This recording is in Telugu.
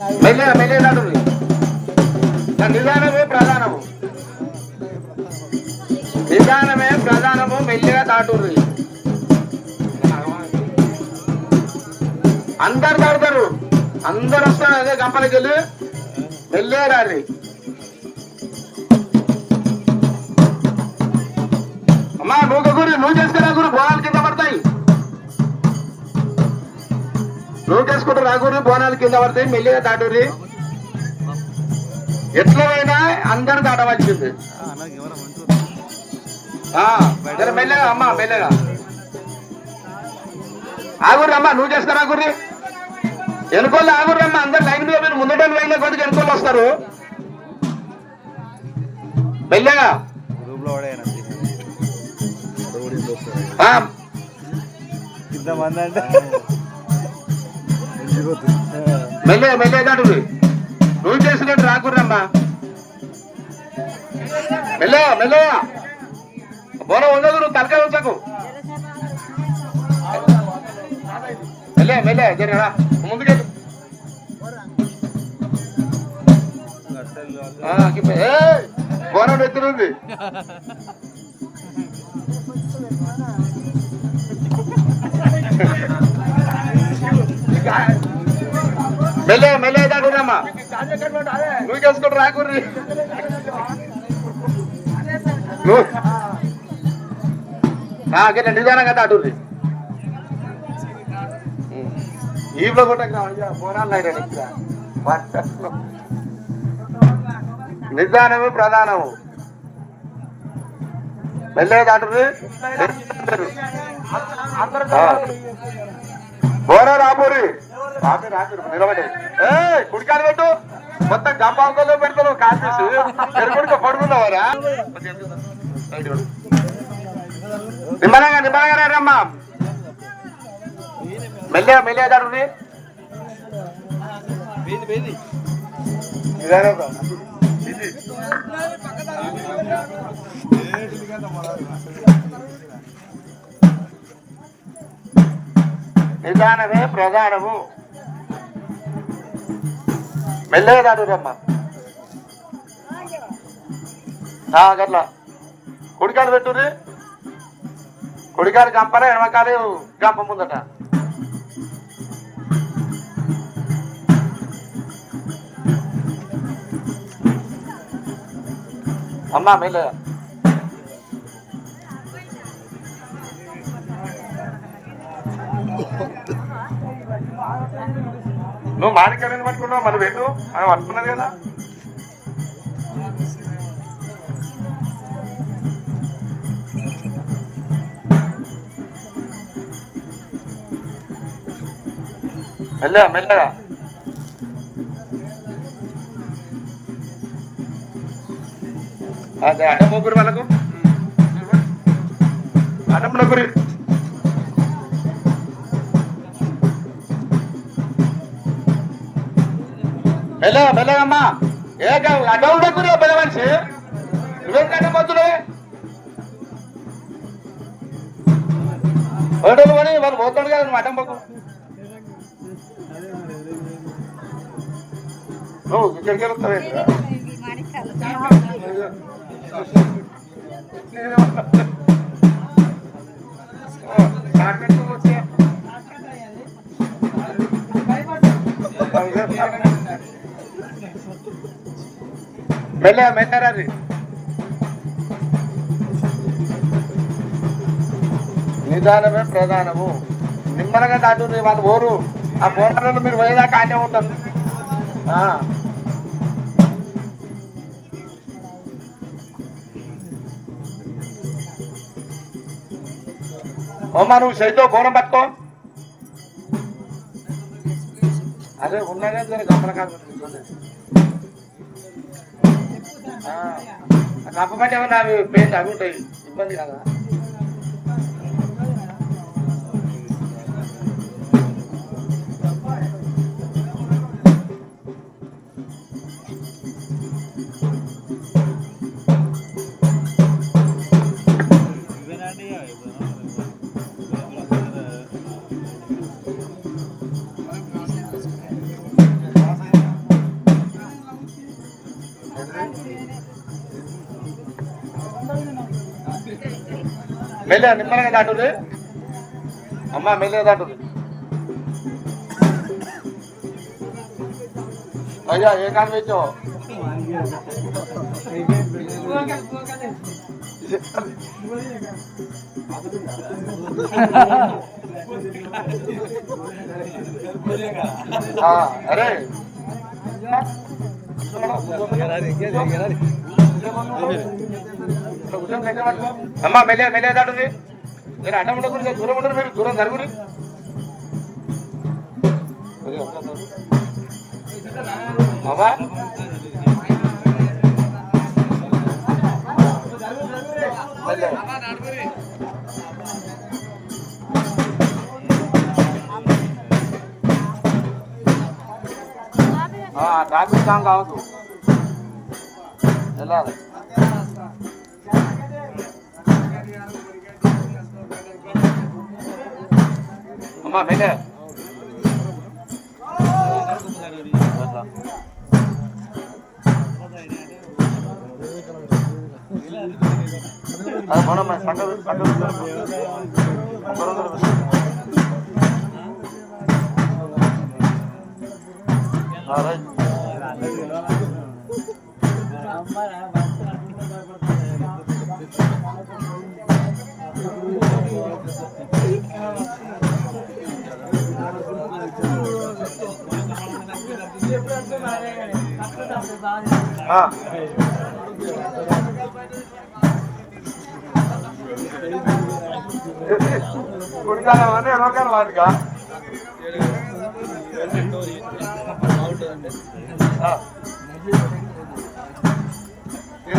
మెల్లగా మెల్లగా నిదానమే ప్రధానము. నిదానమే ప్రధానము మెల్లిగా దాటుర్రి. అందరు దాడతారు అందరు వస్తారు అదే గంపలకి వెళ్ళి మెల్లే రాలి. అమ్మా నువ్వు గురి నువ్వు చేసుకురా గురు బోనాలు కింద పడతాయి నువ్వు చేసుకుంటూ రాగురి బోనాలు కింద పడతాయి మెల్లిగా దాటూరి. ఎట్లయినా అందరు దాటవలసింది. మెల్లగా అమ్మా మెల్లగా. ఆగురు అమ్మా నువ్వు చేస్తారా ఆగుర్రి? వెనుకోళ్ళు ఆగురు అమ్మా అందరు లైన్ మీద మీరు ముందట లైన్ కొద్దిగా వెనుకోళ్ళు వస్తారు. మెల్లగా. ఇంతమంది అంటే మెల్లే మెల్లే దాటుర్రి నువ్వు చేసినట్టు రాకుర్రమ్మా మెల్లగా మెల్లగా బోర ఉండదు నువ్వు తలకాయ ఉంచకు మెల్లే మెల్లే జరిగా ముందుకెళ్ళు. ఆ, కిప్ప- ఏయ్, బోనం ఎత్తునుంది మెల్లే మెల్లే దాటురమ్మా నువ్వు చేసుకుంటూ రాకుర్రి నువ్వు నాకే నిదానంగా దాటుర్రి ఈలో కూడా పోరాలు నిదానమే ప్రధానము. మెల్లే దాటుర్రి బోరా రాబోరి నిలబడి. ఏ కుడికాలు పెట్టు. మొత్తం గంపాంకంలో పెడతాను కాల్చేసి ఎరుగుడికి పడుకున్నావారా? నిమ్మలంగా నిమ్మలంగా రమ్మా. మెల్లే మెల్లే దాడుని నిదానమే ప్రధానము. మెల్లగా దాడురమ్మా గట్లా కుడికాలు పెట్టుర్రి కుడికాలు గంపన ఎడమకాలు గంప ముందట అమ్మా మెల్లగా నువ్వు మాణిక్యాలను పట్టుకున్నావు మరి పెట్టు అని పట్టుకున్నది కదా. మెల్లగా మెల్లగా. అదే అడ్డ ముగ్గురు వాళ్ళకు. అడ్డం ముగ్గురు. మెల్లగా మెల్లగమ్మా ఏ అడ్డం ముగ్గురు పెద్ద మనిషి నువ్వేం కట్ట పొద్దులే ఒకటోళ్ళు పని వాళ్ళు పోతాడు కదా నువ్వు అడ్డం పక్కు నువ్వు ఇక్కడికి వెళ్తావే వెళ్తావేంటిరా మెల్ల మెల్లరాది నిదానమే ప్రధానము. నిమ్మలగా దాటు వాళ్ళు ఓరు. ఆ పోరాటంలో మీరు పోయేదాకా ఆనే ఉంటారు. ఆ. నువ్వు సైతో బోనం పట్టుకో. అదే ఉన్నాగా దాని గమన కాదు కప్ప పట్టి ఏమన్నా అవి పెయింట్ అవి ఉంటాయి. ఇబ్బంది కదా? మెల్లె నిమ్మలంగా దాటుది అమ్మ మెల్లె దాటుది అయ్యా ఏ కాని పెట్టావు అరే. అమ్మా మెల్లె మెల్లె దాటుంది మీరు అడ్డం ఉండకూడదు దూరం ఉండరు మీరు దూరం జరుగురి బాబా. ట్రాఫిక్ జామ్ కావద్దు. వెళ్ళాలి అమ్మా మెల్లె అట్లా. అది మనం సంగ సంగ రైట్ ఆ. కుడికాలం అని ఎడవకాలం ఆ.